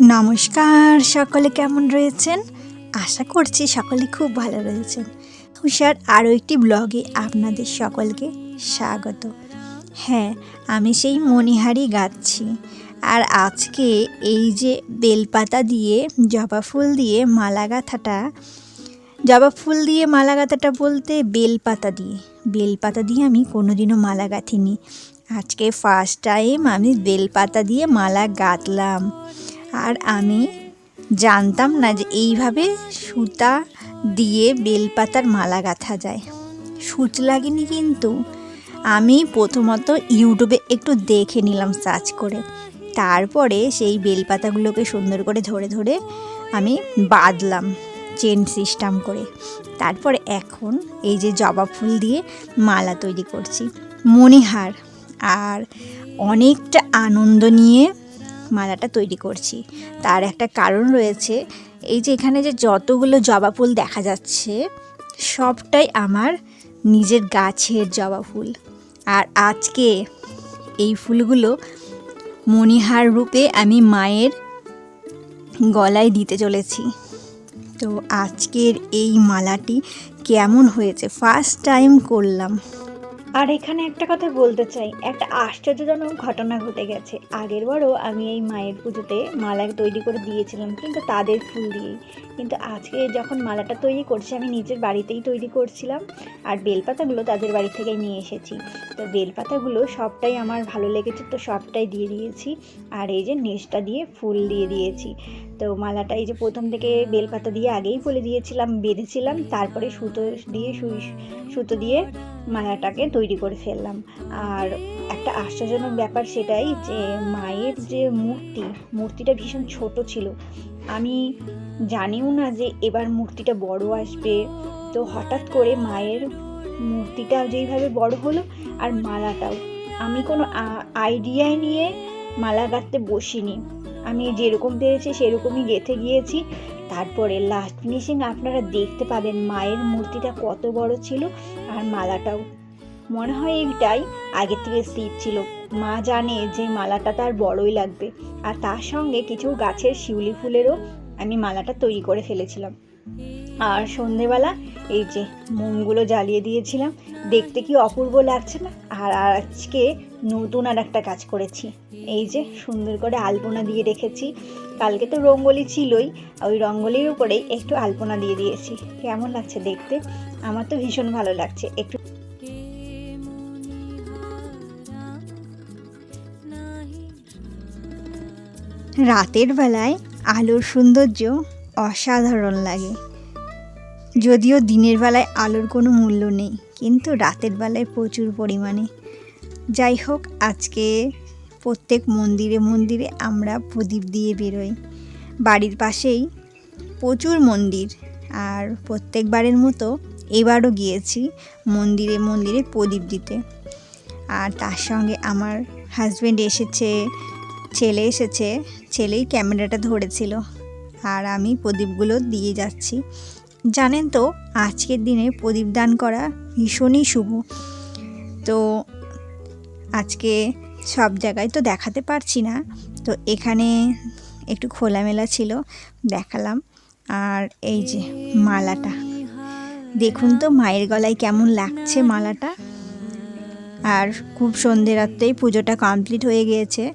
নমস্কার, সকলে কেমন রয়েছেন? আশা করছি সকলে খুব ভালো রয়েছেন। হুশার আরও একটি ব্লগে আপনাদের সকলকে স্বাগত। হ্যাঁ আমি সেই মণিহারি গাচ্ছি। আর আজকে এই যে বেলপাতা দিয়ে, জবা ফুল দিয়ে মালা গাঁথাটা, জবা ফুল দিয়ে মালা গাঁথাটা বলতে বেলপাতা দিয়ে। বেলপাতা দিয়ে আমি কোনোদিনও মালা গাঁথিনি। আজকে ফার্স্ট টাইম আমি বেলপাতা দিয়ে মালা গাঁথলাম। আর আমি জানতাম না যে এইভাবে সুতা দিয়ে বেলপাতার মালা গাঁথা যায়। সুচ লাগেনি কিন্তু। আমি প্রথমত ইউটিউবে একটু দেখে নিলাম সার্চ করে। তারপরে সেই বেলপাতাগুলোকে সুন্দর করে ধরে ধরে আমি বাঁধলাম চেন সিস্টেম করে। তারপরে এখন এই যে জবা ফুল দিয়ে মালা তৈরি করছি। মণিহার। আর অনেকটা আনন্দ নিয়ে মালাটা তৈরি করছি। তার একটা কারণ রয়েছে, এই যে এখানে যে যতগুলো জবা ফুল দেখা যাচ্ছে, সবটাই আমার নিজের গাছের জবা ফুল। আর আজকে এই ফুলগুলো মণিহার রূপে আমি মায়ের গলায় দিতে চলেছি। তো আজকের এই মালাটি কেমন হয়েছে? ফার্স্ট টাইম করলাম। আর এখানে একটা কথা বলতে চাই, একটা আশ্চর্যজনক ঘটনা ঘটে গেছে। আগের বারও আমি এই মায়ের পুজোতে মালা তৈরি করে দিয়েছিলাম, কিন্তু তাদের ফুল দিয়েই। কিন্তু আজকে যখন মালাটা তৈরি করছি, আমি নিজের বাড়িতেই তৈরি করছিলাম আর বেলপাতাগুলো তাদের বাড়ি থেকে নিয়ে এসেছি। তো বেলপাতাগুলো সবটাই আমার ভালো লেগেছে, তো সবটাই দিয়ে দিয়েছি। আর এই যে নেশটা দিয়ে ফুল দিয়ে দিয়েছি। তো মালাটা এই যে প্রথম থেকে বেলপাতা দিয়ে আগেই বলে দিয়েছিলাম, বেঁধেছিলাম, তারপরে সুতো দিয়ে সুই সুতো দিয়ে মালাটাকে তৈরি করে ফেললাম। আর একটা আশ্চর্যজনক ব্যাপার সেটাই যে মায়ের যে মূর্তি, মূর্তিটা ভীষণ ছোট ছিল। আমি জানিও না যে এবার মূর্তিটা বড় আসবে। তো হঠাৎ করে মায়ের মূর্তিটা যেইভাবে বড় হলো আর মালাটাও। আমি কোনো আইডিয়া নিয়ে মালা গাঁথতে বসিনি। আমি যেরকম পেরেছি সেরকমই গেঁথে গিয়েছি। তারপরে লাস্ট ফিনিশিং আপনারা দেখতে পাবেন মায়ের মূর্তিটা কত বড় ছিল আর মালাটাও। মনে হয় এইটাই আগের থেকে স্থির ছিল। মা জানে যে মালাটা তার বড়ই লাগবে। আর তার সঙ্গে কিছু গাছের শিউলি ফুলেরও আমি মালাটা তৈরি করে ফেলেছিলাম। আর সন্ধেবেলা এই যে মোমগুলো জ্বালিয়ে দিয়েছিলাম, দেখতে কি অপূর্ব লাগছে না? আর আজকে নতুন আর একটা কাজ করেছি। এই যে সুন্দর করে আলপনা দিয়ে রেখেছি। কালকে তো রঙ্গোলি ছিলই, ওই রঙ্গোলির উপরেই একটু আলপনা দিয়ে দিয়েছি। কেমন লাগছে দেখতে? আমার তো ভীষণ ভালো লাগছে। একটু রাতের বেলায় আলোর সৌন্দর্য অসাধারণ লাগে। যদিও দিনের বেলায় আলোর কোনো মূল্য নেই, কিন্তু রাতের বেলায় প্রচুর পরিমাণে। যাই হোক, আজকে প্রত্যেক মন্দিরে মন্দিরে আমরা প্রদীপ দিয়ে বেরোই। বাড়ির পাশেই প্রচুর মন্দির, আর প্রত্যেকবারের মতো এবারও গিয়েছি মন্দিরে মন্দিরে প্রদীপ দিতে। আর তার সঙ্গে আমার হাজব্যান্ড এসেছে, ছেলে এসেছে, ছেলেই ক্যামেরাটা ধরেছিল। আর আমি প্রদীপগুলো দিয়ে যাচ্ছি। জানেন তো, আজকের দিনে প্রদীপ দান করা ভীষণই শুভ। তো আজকে সব জায়গায় তো দেখাতে পারছি না। তো এখানে একটু খোলামেলা ছিল, দেখালাম। আর এই যে মালাটা, দেখুন তো মায়ের গলায় কেমন লাগছে মালাটা। আর খুব সন্ধে রাত্রেই পুজোটা কমপ্লিট হয়ে গিয়েছে।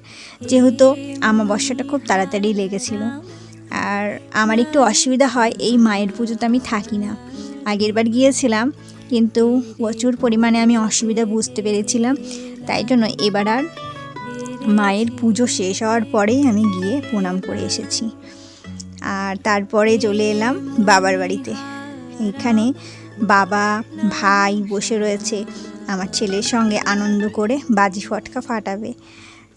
যেহেতু আমাবস্যাটা খুব তাড়াতাড়ি লেগেছিল। আর আমার একটু অসুবিধা হয়, এই মায়ের পুজোতে আমি থাকি না। আগেরবার গিয়েছিলাম, কিন্তু প্রচুর পরিমাণে আমি অসুবিধা বুঝতে পেরেছিলাম, তাই জন্য এবার আর মায়ের পুজো শেষ হওয়ার পরেই আমি গিয়ে প্রণাম করে এসেছি। আর তারপরে চলে এলাম বাবার বাড়িতে। এখানে বাবা, ভাই বসে রয়েছে, আমার ছেলের সঙ্গে আনন্দ করে বাজি ফটকা ফাটাবে।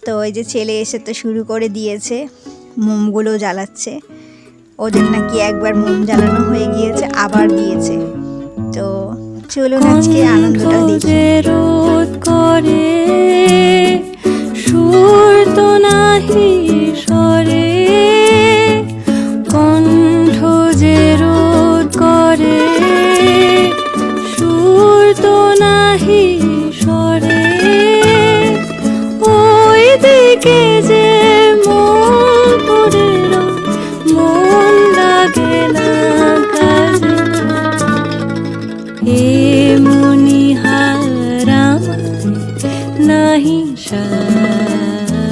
তো ওই যে ছেলে এসে তো শুরু করে দিয়েছে মোমগুলো জ্বালাচ্ছে। ওদের নাকি একবার মোম জ্বালানো হয়ে গিয়েছে আবার দিয়েছে। তো চলুন আজকে আনন্দটা দেখি। রোধ করে নাহি সাজে